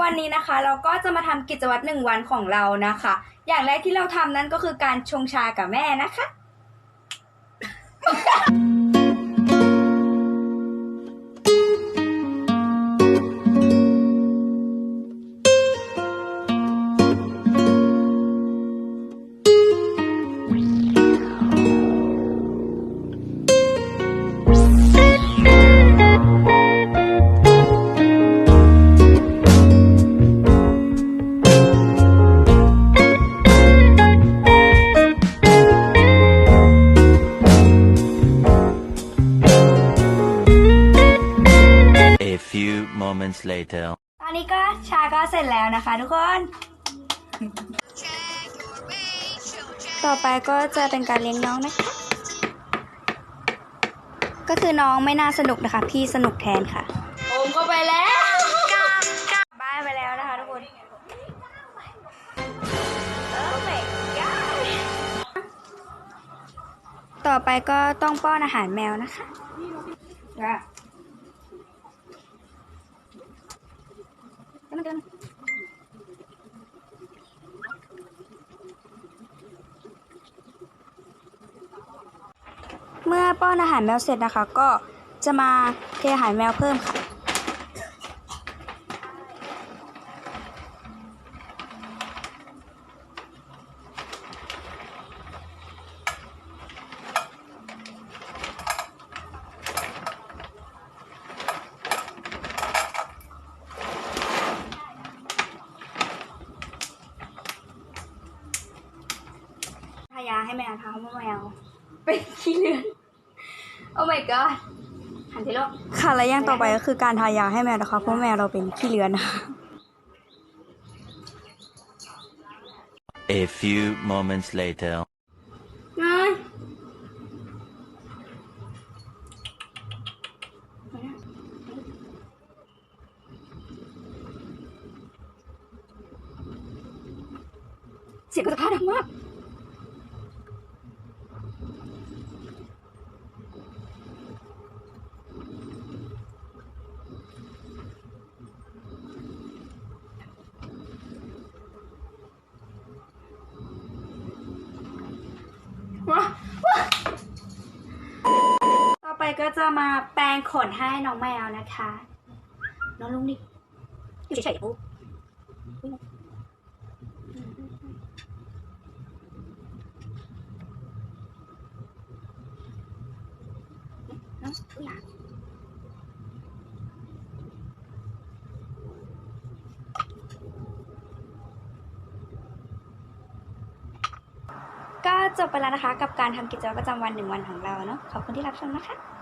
วันนี้นะคะเราก็จะมาทำกิจวัตรหนึ่งวันของเรานะคะ อย่างแรกที่เราทำนั้นก็คือการชงชากับแม่นะคะ few moments later. ตอนนี้ก็ชาก็เสร็จแล้วนะคะทุกคน ต่อไปก็จะเป็นการเลี้ยงน้องนะคะ ก็คือน้องไม่น่าสนุกนะคะ พี่สนุกแทนค่ะโอมก็ไปแล้วกลับบ้านไปแล้วนะคะทุกคน Oh my god ต่อไปก็ต้องป้อนอาหารแมวนะคะอะเดี๋ยวมันเดิน เมื่อป้อนอาหารแมวเสร็จนะคะ ก็จะมาเทอาหารแมวเพิ่มค่ะทายาให้แมวทาเพราะแมวเป็นขี้เลือน โอ้ my god หันทีโลกค่ะและอย่างต่อไปก็คือการทายาให้แมวนะคะเพราะแมวเราเป็นขี้เลือนนะคะ A few moments later. นายเสียงกระทะดังมาก ต่อไปก็จะมาแปรงขนให้น้องแมวนะคะ น้องลุงดิอยู่เฉยๆปุ๊บน้องทุกอย่าง ก็จบไปแล้วนะคะ กับการทำกิจวัตรประจำวันหนึ่งวันของเราเนาะขอบคุณที่รับชมนะคะ